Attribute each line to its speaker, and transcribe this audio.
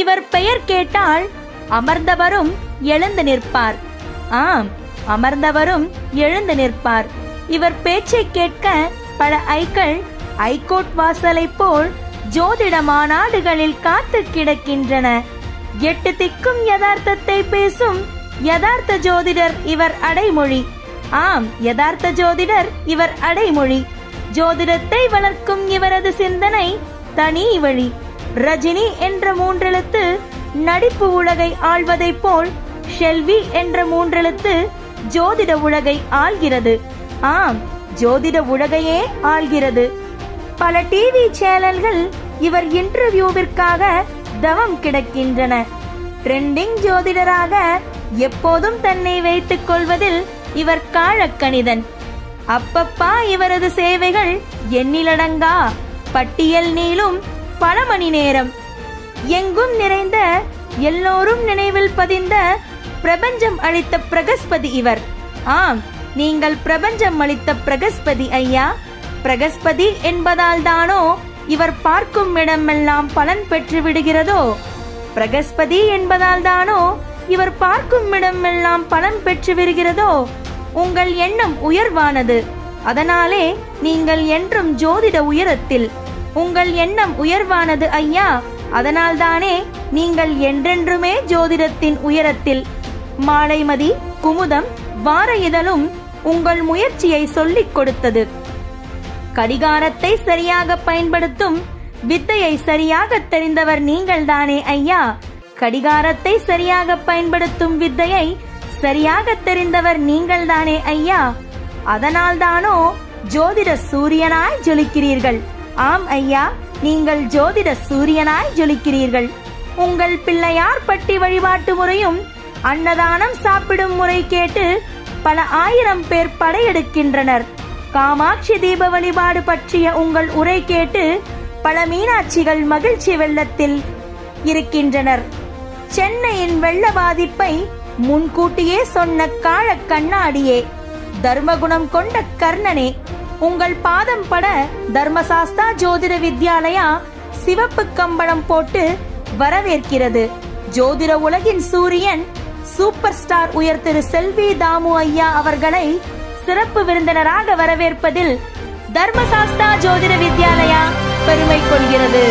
Speaker 1: இவர் பெயர் கேட்டால் அமர்ந்தவரும் எழுந்து நிற்பார். ஆம் அமர்ந்தவரும் எழுந்து நிற்பார். இவர் பேச்சை கேட்க பல ஐக்கள் ஐகோர்ட் வாசலைப் போல் ஜோதிட மாநாடுகளில் காத்து கிடக்கின்றன. எட்டு திக்கும் யதார்த்தத்தை பேசும் யதார்த்த ஜோதிடர் இவர் அடைமொழி. ஆம் யதார்த்த ஜோதிடர் இவர் அடைமொழி. ஜோதிடத்தை வளர்க்கும் இவரது சிந்தனை தனி வழி. ரஜினி என்ற மூன்றெழுத்து நடிப்பு உலகை ஆள்வதைப் போல் ஷெல்வி என்ற மூன்றெழுத்து ஜோதிட உலகை ஆள்கிறது. ஆம் ஜோதிட உலகையே ஆள்கிறது. பல டிவி சேனல்கள் இவர் இன்டர்வியூவிற்காக தவம் கிடக்கின்றன. ட்ரெண்டிங் ஜோதிடராக எப்போதும் தன்னை வைத்துக் கொள்வதில் இவர் காழக்கணிதன். அப்பப்பா இவரது சேவைகள் எண்ணிலடங்கா பட்டியல் நீளும் பல மணி நேரம் எங்கும் நிறைந்த எல்லோரும் நினைவில் பதிந்த பிரபஞ்சம் அளித்த பிரகஸ்பதி இவர். ஆம் நீங்கள் பிரபஞ்சம் அளித்த பிரகஸ்பதி ஐயா. பிரகஸ்பதி என்பதால் தானோ இவர் பார்க்கும் இடமெல்லாம் பலன் பெற்று விடுகிறதோ? பிரகஸ்பதி என்பதால் தானோ இவர் பார்க்கும் இடமெல்லாம் பலன் பெற்று விடுகிறதோ? உங்கள் எண்ணம் உயர்வானது. அதனாலே நீங்கள் என்றும் ஜோதிட உயரத்தில் உங்கள் எண்ணம் உயர்வானது ஐயா. அதனால்தானே நீங்கள் என்றென்றுமே ஜோதிடத்தின் உயரத்தில். மாலைமதி குமுதம் வார இதழும் உங்கள் முயற்சியை சொல்லிக் கொடுத்தது. கடிகாரத்தை சரியாக பயன்படுத்தும் வித்தையை சரியாக தெரிந்தவர் நீங்கள்தானே ஐயா. கடிகாரத்தை சரியாக பயன்படுத்தும் வித்தையை சரியாக தெரிந்தவர் நீங்கள்தானே ஐயா. அதனால்தானோ ஜோதிட சூரியனாய் ஜொலிக்கிறீர்கள். ஆம் ஐயா நீங்கள் ஜோதிட சூரியனாய் ஜொலிக்கிறீர்கள். உங்கள் பிள்ளையார் பட்டி வழிபாட்டு முறையும் அன்னதானம் சாப்பிடும் முறை கேட்டு பல ஆயிரம் பேர் படையெடுக்கின்றனர். காமாட்சி தீப வழிபாடு பற்றிய உங்கள் உரை கேட்டு பல மீனாட்சிகள் மகிழ்ச்சி வெள்ளத்தில் இருக்கின்றனர். சென்னையின் வெள்ள பாதிப்பை முன்கூட்டியே சொன்ன காழ கண்ணாடியே தர்மகுணம் கொண்ட கர்ணனே உங்கள் பாதம் பட தர்மசாஸ்தா ஜோதிட வித்யாலயா சிவப்பு கம்பளம் போட்டு வரவேற்கிறது. ஜோதிட உலகின் சூரியன் சூப்பர் ஸ்டார் உயர் திரு செல்வி தாமு ஐயா அவர்களை சிறப்பு விருந்தினராக வரவேற்பதில் தர்மசாஸ்தா ஜோதிட வித்யாலயா பெருமை கொள்கிறது.